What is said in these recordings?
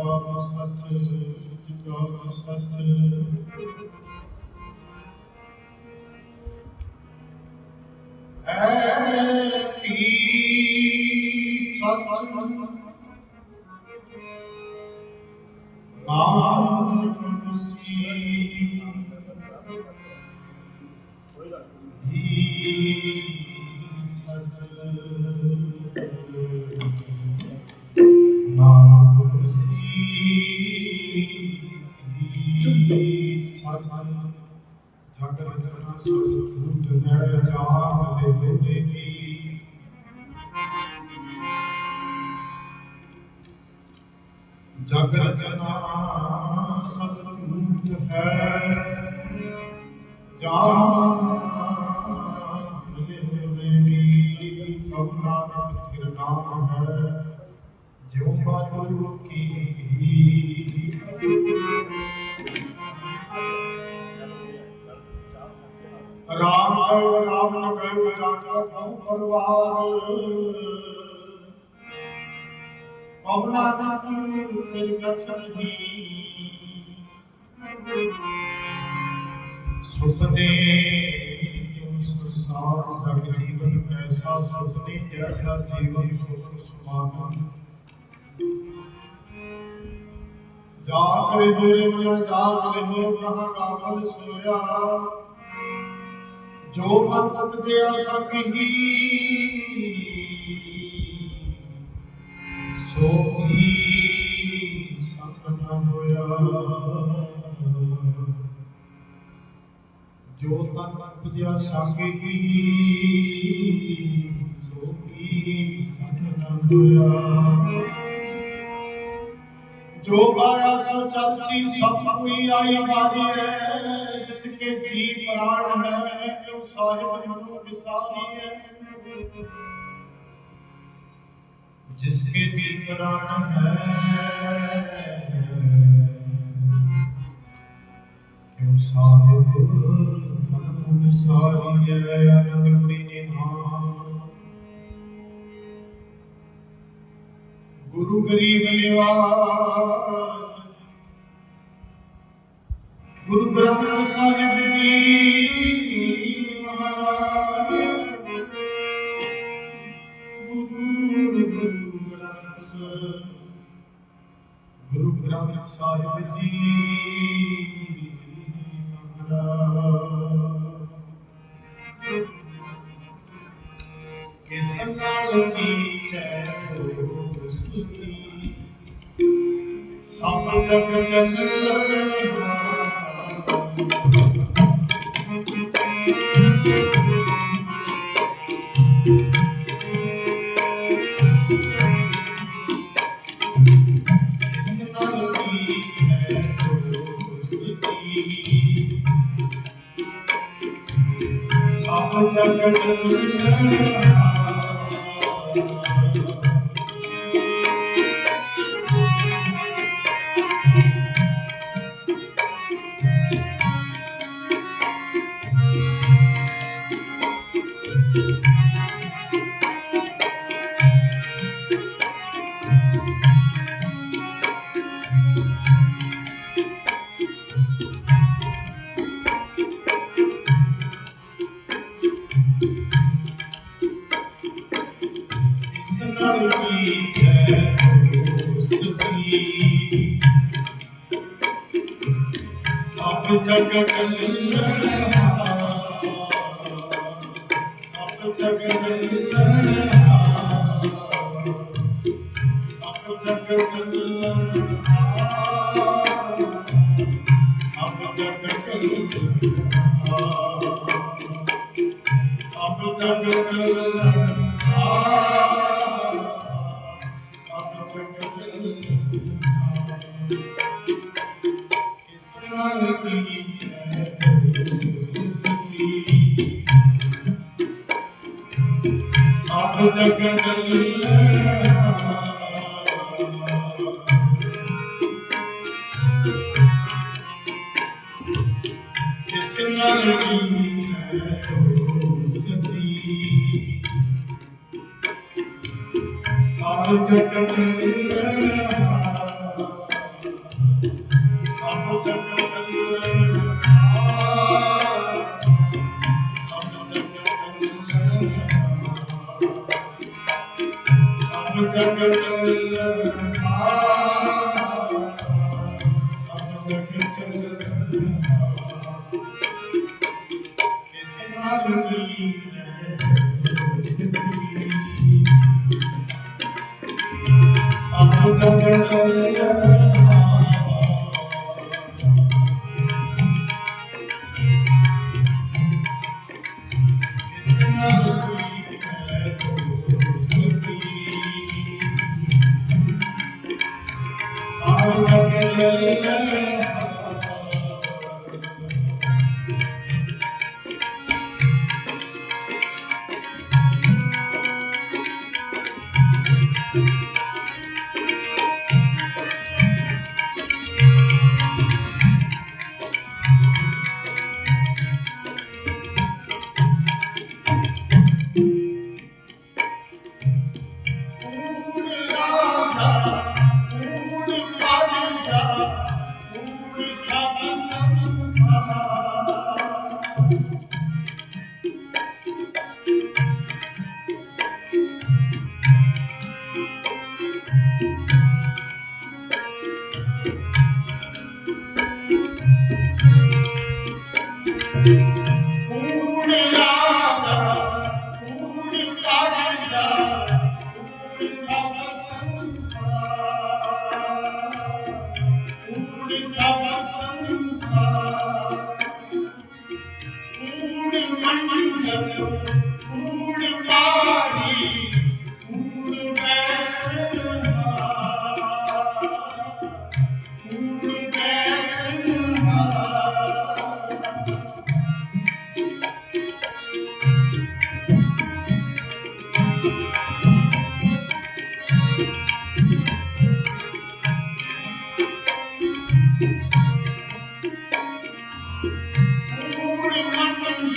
ਜਪਾ ਸਚ ਜੁਗਾ ਸਚ ਐਪੀ ਸਚ ਨਾਨਕ ਮੁਸੀ ਹੀ ਸਚ ਝੂਠ ਹੈ ਜਾਨ ਲੈ ਲੋਨੇ ਕੀ ਜਗ ਰਚਨਾ ਸਭ ਕਉ ਪਰਵਾਰ ਸੁਪਨੇ ਸੰਸਾਰ ਜਗ ਜੀਵਨ ਐਸਾ ਸੁਪਨੇ ਜੈਸਾ ਜੀਵਨ ਸੁਖ ਸੁਮਾਨ ਜਾਗ ਰਹੇ ਰੇ ਮਨ ਜਾਗ ਰਹੇ ਕਹਾਂ ਗਾਫਲ ਸੋਇਆ ਜੋ ਮਨ ਉਪਜਿਆ ਸੰਗਹੀ ਸੋ ਹੀ ਸੰਗ ਹੋਇਆ। ਜੋ ਤਨ ਉਪਜਿਆ ਸੰਗਹੀ ਸੋ ਹੀ ਸੰਗ ਹੋਇਆ। ਜੋ ਪਾਇਆ ਸੋ ਚਲ ਸੀ, ਸਭ ਕੋਈ ਆਈ ਵਾਰੀ ਹੈ। ਜਿਸ ਕੇ ਜੀ ਪ੍ਰਾਣ ਹੈ ਕਿਉ ਸਾਹਿਬ ਮਨੋ ਵਿਸਾਰੀ ਜਿਸ ਕੇ ਜੀ ਪ੍ਰਾਣ ਹੈ। ਕਿਉ ਸਾਹਿਬ ਮਨੋ ਵਿਸਾਰੀ ਅਨੰਦਪੁਰੀ ਨਿਧਾਨ ਗੁਰੂ ਗਰੀਬ ਨਿਵਾਜ ਗੁਰੂ ਗ੍ਰੰਥ ਸਾਹਿਬ ਜੀ ਸਾਹਿਬ ਜੀ। ਮਹਾਰਾਜ ਕਿਸ ਨਾਲ ਕੀਤੇ ਹੋ ਸੁਖੀ? ਸਭ ਜਗ ਚੱਲਣਾ ਜਗ ਚਲਨ ਆ Música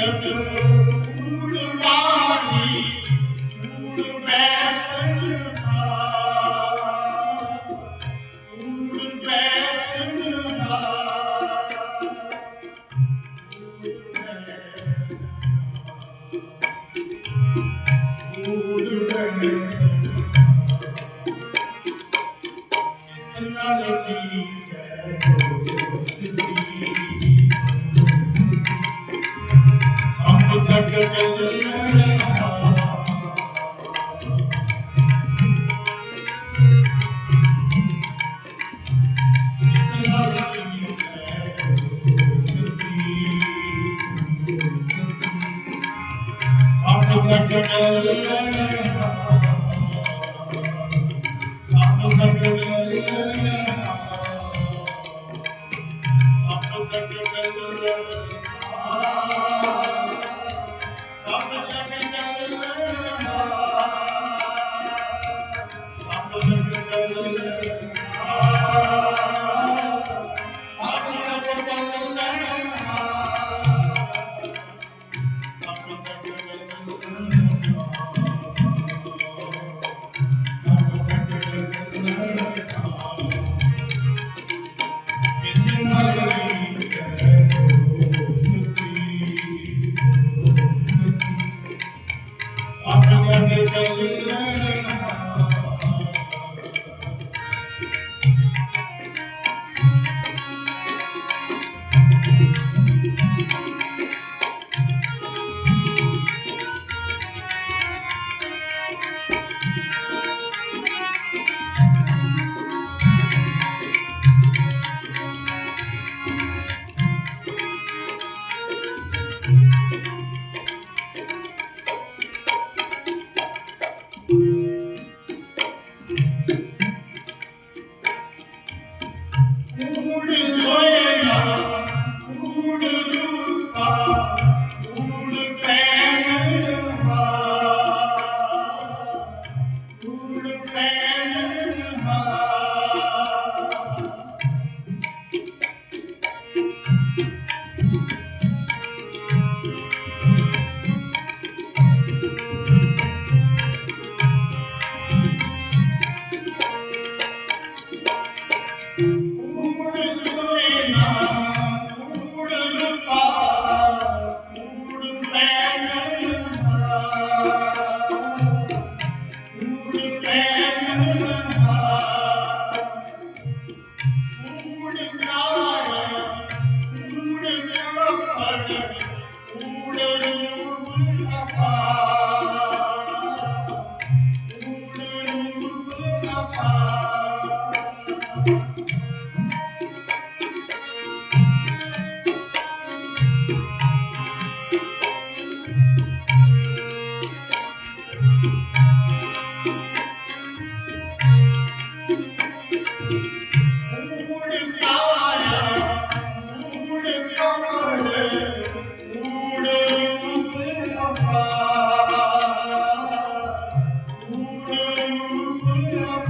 Thank you. Thank you. Thank you.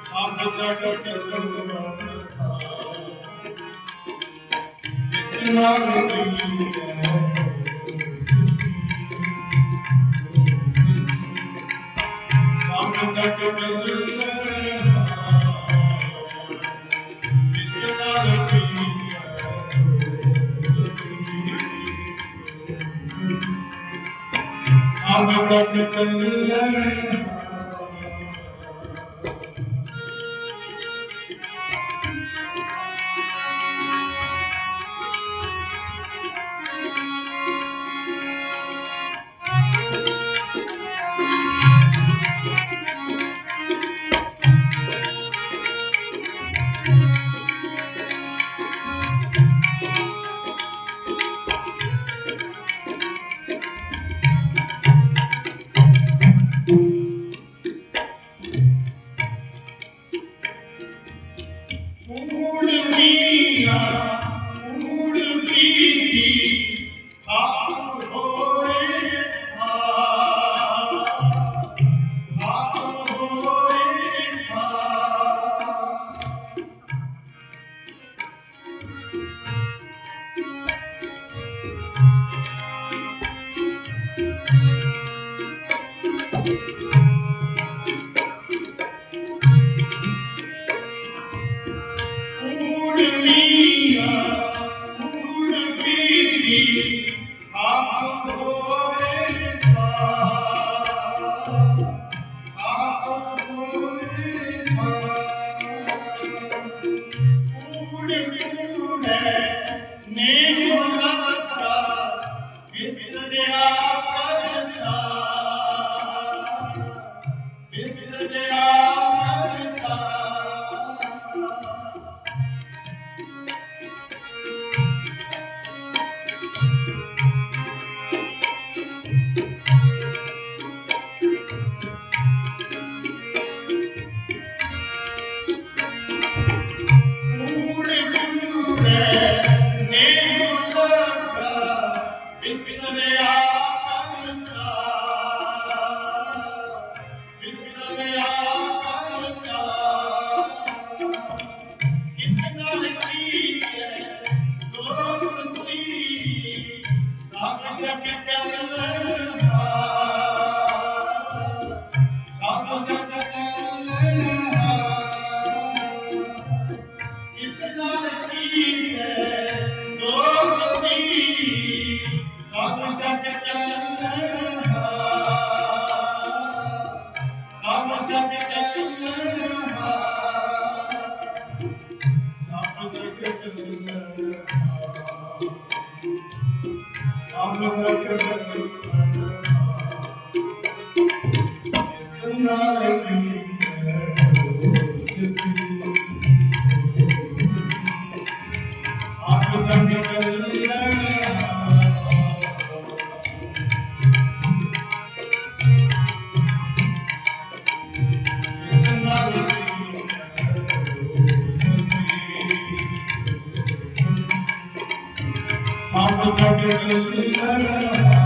ਸਭ ਜਗ ਚੱਲਣ ਜਿਸ ਨਾਮ ਦੀ ਜੈ ਸਭ ਜਗ ਚੱਲਣ I'm a rocket, Thank you. ਸਭ ਜਗਤ ਲਈ ਲੜਨਾ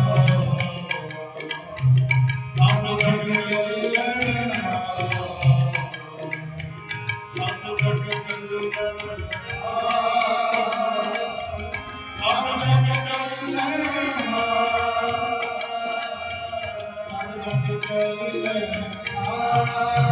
ਸਭ ਜਗਤ ਲਈ ਲੜਨਾ ਸਭ ਜਗਤ ਲਈ ਲੜਨਾ ਸਭ ਜਗਤ ਲਈ ਲੜਨਾ ਸਭ ਜਗਤ ਲਈ ਲੜਨਾ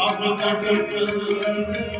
ਸਭ ਜਗ ਚੱਲਣ